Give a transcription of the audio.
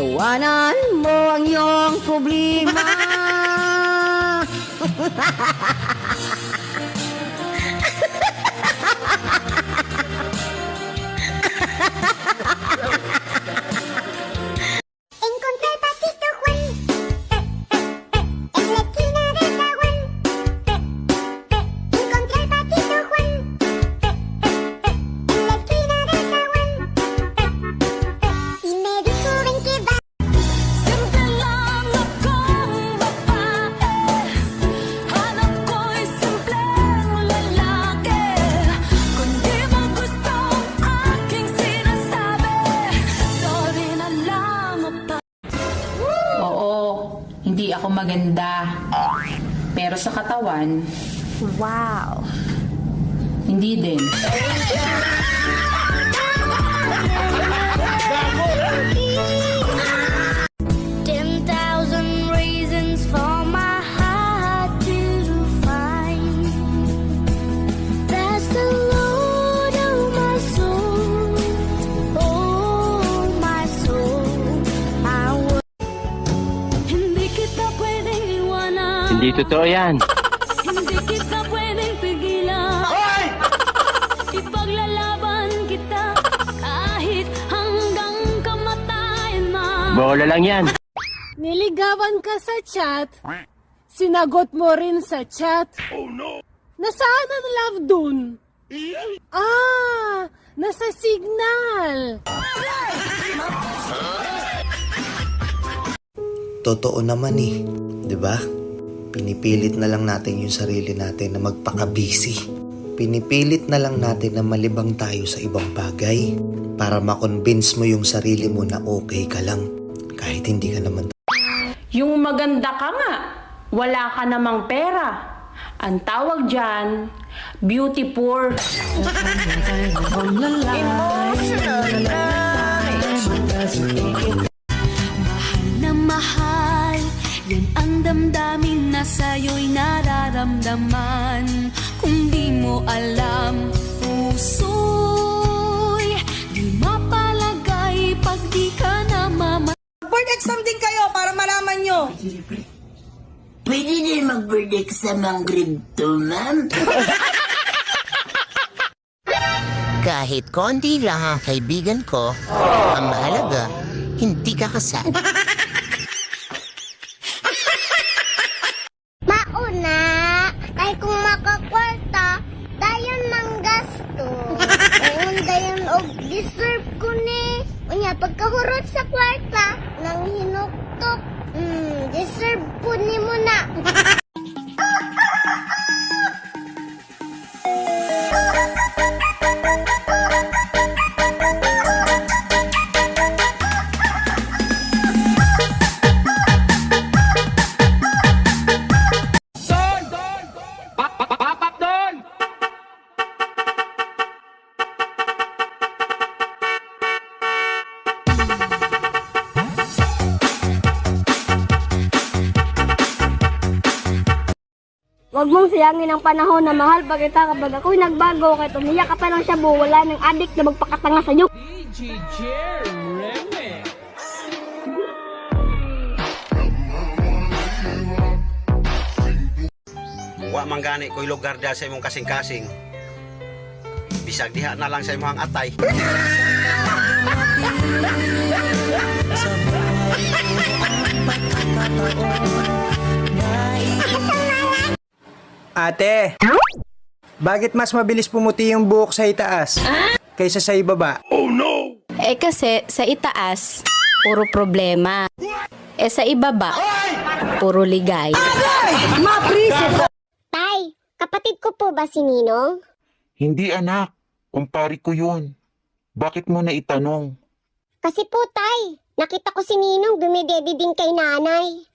Tuwanan mo ang iyong problema. ako maganda. Pero sa katawan, Wow hindi din. Hindi totoo yan. Hindi kita pwedeng pigilan. Ipaglalaban kita kahit hanggang kamatayan man. Bola lang yan. Niligawan ka sa chat. Sinagot mo rin sa chat. Oh no! Nasaan ang love dun? Ah, nasa signal. Totoo naman eh, 'di ba? Pinipilit na lang natin yung sarili natin na magpaka-busy. Pinipilit na lang natin na malibang tayo sa ibang bagay para makonvince mo yung sarili mo na okay ka lang kahit hindi ka naman Yung maganda ka nga, wala ka namang pera. Ang tawag dyan, beauty poor. na na sa'yo'y nararamdaman Kung di mo alam, puso'y Di mapalagay pag di ka namamatay Bird exam din kayo para malaman nyo. Pwede din mag-verdict sa mangrib to, ma'am? Kahit konti lang ang kaibigan ko, ang mahalaga, hindi ka kasal. deserve ko ni. Unya, pagkahurot sa kwarta, nang hinuktok, mm, deserve ko ni mo na. Huwag mong sayangin ang panahon na mahal pag kita kapag ako'y nagbago kahit umiyak ka pa ng shabu, wala ng adik na magpakatanga sa'yo. Wa man gani ko'y lugar dyan sa imong kasing-kasing. Bisag diha na lang sa imong atay. Ate, bakit mas mabilis pumuti yung buhok sa itaas kaysa sa ibaba? Eh kasi sa itaas, puro problema. Eh sa ibaba, puro ligay. Tay, kapatid ko po ba si Ninong? Hindi anak. Kumpari ko yun. Bakit mo na itanong? Kasi po, Tay, nakita ko si Ninong dumidede din kay nanay.